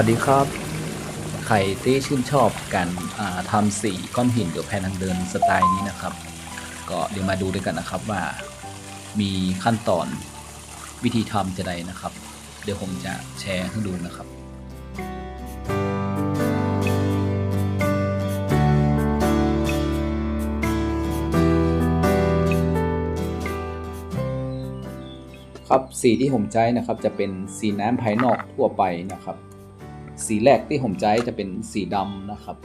วัสดีครับ ใครที่ชื่นชอบการทำสีก้อนหินหรือแผ่นทางเดินสไตล์นี้นะครับ ก็เดี๋ยวมาดูด้วยกันนะครับว่า มีขั้นตอนวิธีทำจะใดนะครับ เดี๋ยวผมจะแชร์ให้ดูนะครับครับสีที่ผมใช้นะครับจะเป็นสีน้ำภายนอกทั่วไปนะครับ สีแรกที่ผมใช้จะเป็นสีดำนะครับ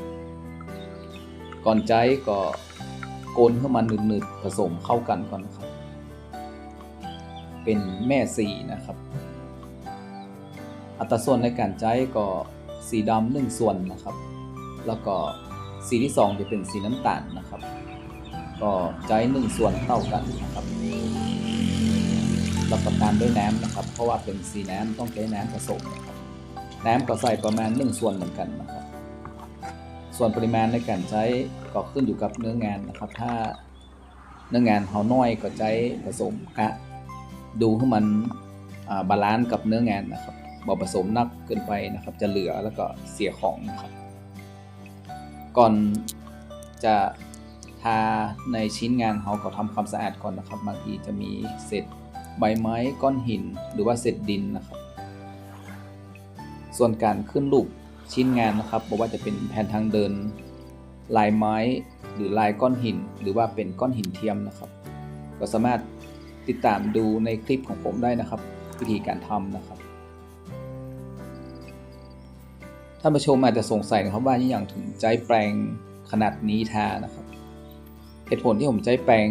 ก่อนใช้ก็โกนเข้ามาหนืดๆผสมเข้ากันก่อนนะครับ เป็นแม่สีนะครับ อัตราส่วนในการใช้ก็สีดำหนึ่งส่วนนะครับ แล้วก็สีที่สองจะเป็นสีน้ำตาลนะครับ ก็ใช้หนึ่งส่วนเท่ากันนะครับแล้วก็ตามด้วยน้ำนะครับ เพราะว่าเป็นสีน้ำต้องใช้น้ำผสมนะครับ น้ำก็ใส่ประมาณ1ส่วนเหมือนกันนะครับ ส่วนปริมาณในการใช้ก็ขึ้นอยู่กับเนื้องานนะครับ ถ้าเนื้องานเขาน้อยก็ใช้ผสมกะ ดูให้มันบาลานซ์กับเนื้องานนะครับบ่ผสมนักเกินไปนะครับ จะเหลือแล้วก็เสียของนะครับ ก่อนจะทาในชิ้นงานเขาก็ทำความสะอาดก่อนนะครับ บางทีจะมีเศษใบไม้ก้อนหินหรือว่าเศษดินนะครับ ส่วนการขึ้นรูปชิ้นงานนะครับบอกว่าจะเป็นแผ่นทางเดิน ลายไม้หรือลายก้อนหิน หรือว่าเป็นก้อนหินเทียมนะครับ ก็สามารถติดตามดูในคลิปของผมได้นะครับ วิธีการทำนะครับท่านผู้ชมอาจจะสงสัยนะครับว่านี่อย่างถึงใจแปลงขนาดนี้ทานะครับ เหตุผลที่ผมใช้แปลง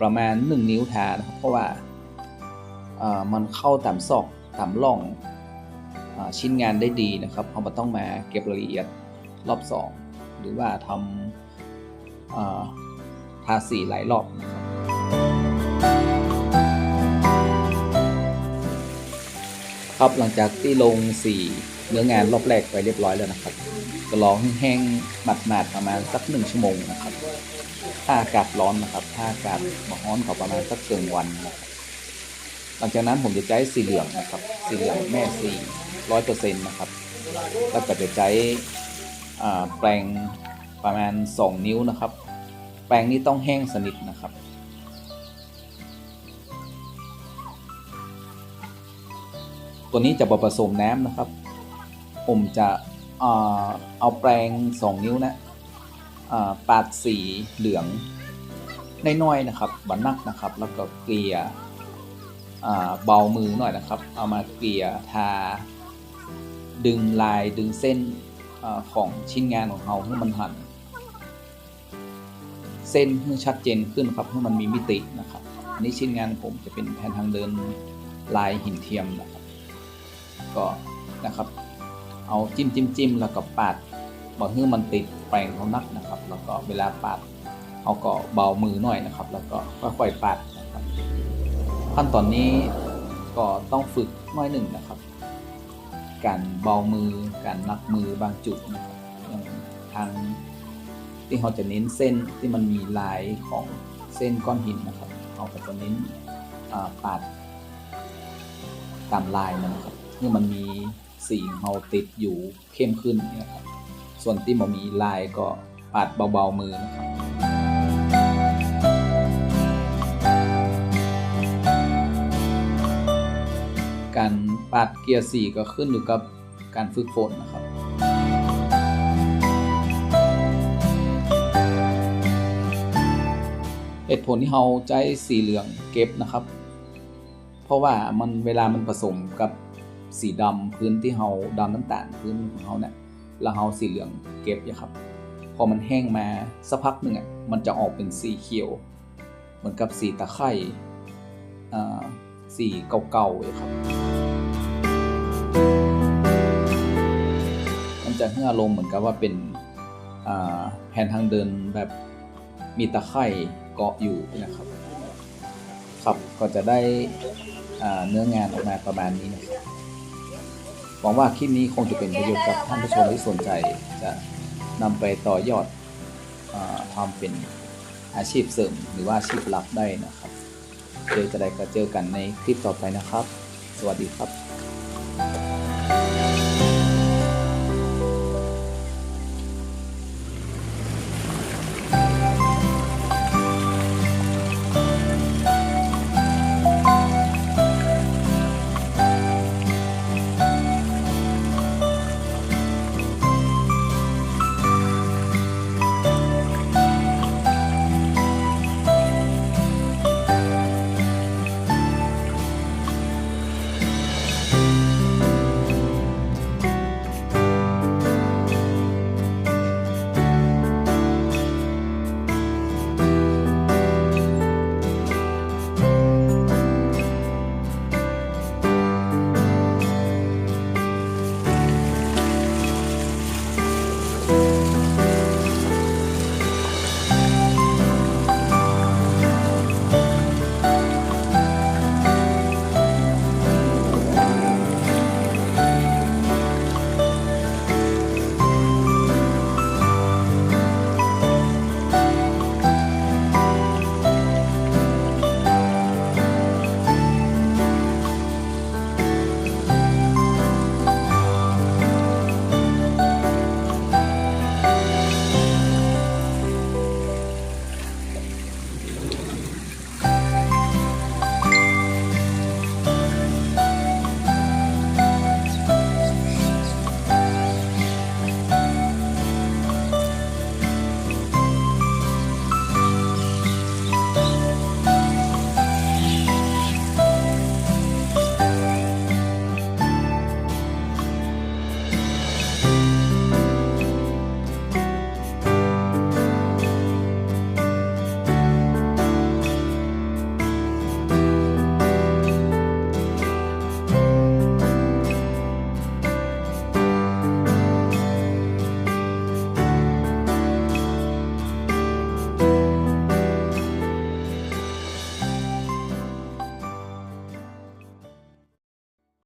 ประมาณ 1 นิ้วทานะครับเพราะว่ามันเข้าตามซอกตามร่อง ชิ้นงานได้ดีนะครับเราต้องมาเก็บรายละเอียดรอบ 2 หรือว่าทำทาสีหลายรอบนะครับครับหลังจากที่ลงสีเนื้องานรอบแรกไปเรียบร้อยแล้วนะครับก็ร้อให้แห้งหมาดประมาณสักหนึ่งชั่วโมงนะครับถ้าอากาศร้อนนะครับถ้าอากาศร้อนก็ประมาณสักเกินวันนะครับหลังจากนั้นผมจะใช้สีเหลืองนะครับ สีเหลืองแม่สี ร้อยเปอร์เซ็นต์นะครับ แล้วก็จะใช้แปรงประมาณ 2 นิ้วนะครับ แปรงนี้ต้องแห้งสนิทนะครับตัวนี้จะบผสมน้ำนะครับ ผมจะเอาแปรง2นิ้วนะปาดสีเหลืองน้อยๆนะครับบันนักนะครับ แล้วก็เกลี่ยเบามือหน่อยนะครับ เอามาเกลี่ยทา ดึงลายดึงเส้นอของชิ้นงานของเราให้มันหัน เส้นให้ชัดเจนขึ้นครับให้มันมีมิตินะครับอันนี้ชิ้นงานผมจะเป็นแผนทางเดินลายหินเทียมนะครับก็นะครับ เอาจิ้มจิ้มจิ้มแล้วก็ปาดบอกให้มันติดแปรงเขานักนะครับ แล้วก็เวลาปาดเอาก็เบามือหน่อยนะครับ แล้วก็ค่อยๆปาดขั้นตอนนี้ก็ต้องฝึกน้อยหนึ่งนะครับ การเบามือ การนักมือบางจุดนะครับทางที่เขาจะเน้นเส้นที่มันมีลายของเส้นก้อนหินนะครับเขาก็จะเน้นปาดตามลายมันนะครับเพื่อมันมีสีของเขาติดอยู่เข้มขึ้นนี่ยครับ ส่วนที่มันมีลายก็ปาดเบาๆมือนะครับ การปาดเกียร์สี่ก็ขึ้นอยู่กับการฝึกฝนนะครับเหตุผลที่เราใช้สีเหลืองเก็บนะครับ เพราะว่ามันเวลามันผสมกับสีดำพื้นที่เราดำน้ำตาลพื้นของเราเนี่ยแล้วเราสีเหลืองเก็บนี่ยครับ พอมันแห้งมาสักพักหนึ่งอะมันจะออกเป็นสีเขียว เหมือนกับสีตะไคร่อ่าสีเก่าๆเลยครับ มันจะให้อารมณ์เหมือนกับว่าเป็นแผ่นทางเดินแบบมีตะไคร่เกาะอยู่นะครับ ครับก็จะได้เนื้องานออกมาประมาณนี้นะครับหวังว่าคลิปนี้คงจะเป็นประโยชน์กับท่านผู้ชมที่สนใจจะนำไปต่อยอดอาทำเป็นอาชีพเสริมหรือว่าอาชีพหลักได้นะครับเจอจะได้ก็เจอกันในคลิปต่อไปนะครับ สวัสดีครับ